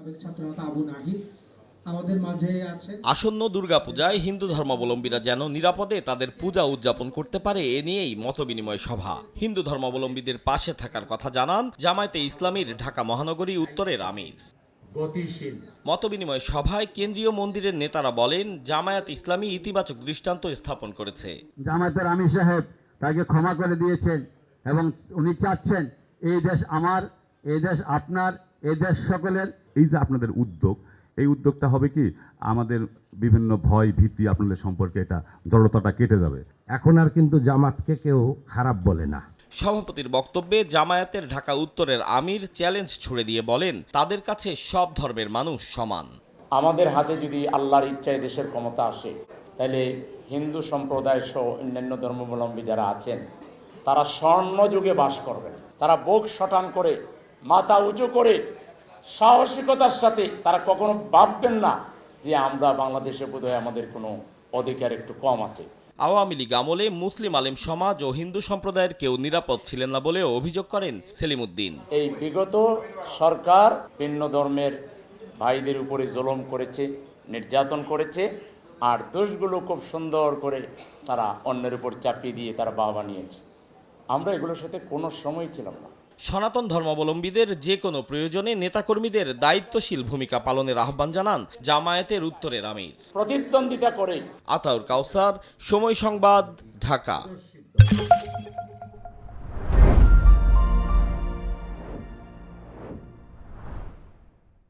সাবেক ছাত্রনেতা আবু নাহিদ আমাদের মাঝে আছেন। আসন্ন দুর্গাপূজায় হিন্দু ধর্মাবলম্বীরা যেন নিরাপদে তাদের পূজা উদযাপন করতে পারে এ নিয়েই মতবিনিময় সভা। হিন্দু ধর্মাবলম্বীদের পাশে থাকার কথা জানান জামায়াতে ইসলামীর ঢাকা মহানগরী উত্তরের আমির। গতিশীল। মতবিনিময় সভায় কেন্দ্রীয় মন্দিরের নেতারা বলেন জামায়াত ইসলামী ইতিবাচক দৃষ্টান্ত স্থাপন করেছে। জামায়াতের আমির সাহেব তাকে ক্ষমা করে দিয়েছেন এবং উনি চাচ্ছেন এই দেশ আমার এই দেশ আপনার এই দেশ সকলের এই যে আপনাদের উদ্যোগ এই উদ্যোগটা হবে কি আমাদের বিভিন্ন ভয় ভীতি আপনাদের সম্পর্কে এটা জড়তাটা কেটে যাবে। এখন আর কিন্তু জামাতকে কেউ খারাপ বলে না। সভাপতির বক্তব্যে জামায়াতের ঢাকা উত্তরের আমির চ্যালেঞ্জ ছুড়ে দিয়ে বলেন তাদের কাছে সব ধর্মের মানুষ সমান। আমাদের হাতে যদি আল্লাহর ইচ্ছায় দেশের ক্ষমতা আসে তাহলে হিন্দু সম্প্রদায় সহ অন্যান্য ধর্মাবলম্বী যারা আছেন তারা স্বর্ণ যুগে বাস করবেন। তারা বোক শটান করে মাথা উঁচু করে সাহসিকতার সাথে তারা কখনো ভাববেন না যে আমরা বাংলাদেশে বোধহয় আমাদের কোনো অধিকার একটু কম আছে। আওয়ামী লীগ আমলে মুসলিম আলেম সমাজ ও হিন্দু সম্প্রদায়ের কেউ নিরাপদ ছিলেন না বলে অভিযোগ করেন সেলিম উদ্দিন এই বিগত সরকার ভিন্ন ধর্মের ভাইদের উপরে জুলুম করেছে নির্যাতন করেছে আর দোষগুলো খুব সুন্দর করে তারা অন্যের উপর চাপিয়ে দিয়ে তারা বাবা নিয়েছে আমরা এগুলোর সাথে কোনো সময় ছিলাম না। সনাতন ধর্মাবলম্বীদের যে কোনো প্রয়োজনে নেতাকর্মীদের দায়িত্বশীল ভূমিকা পালনের আহ্বান জানান জামায়াতের উত্তরের আমির। প্রতিদ্বন্দ্বিতা করে। আতাউর কাউসার সময় সংবাদ ঢাকা।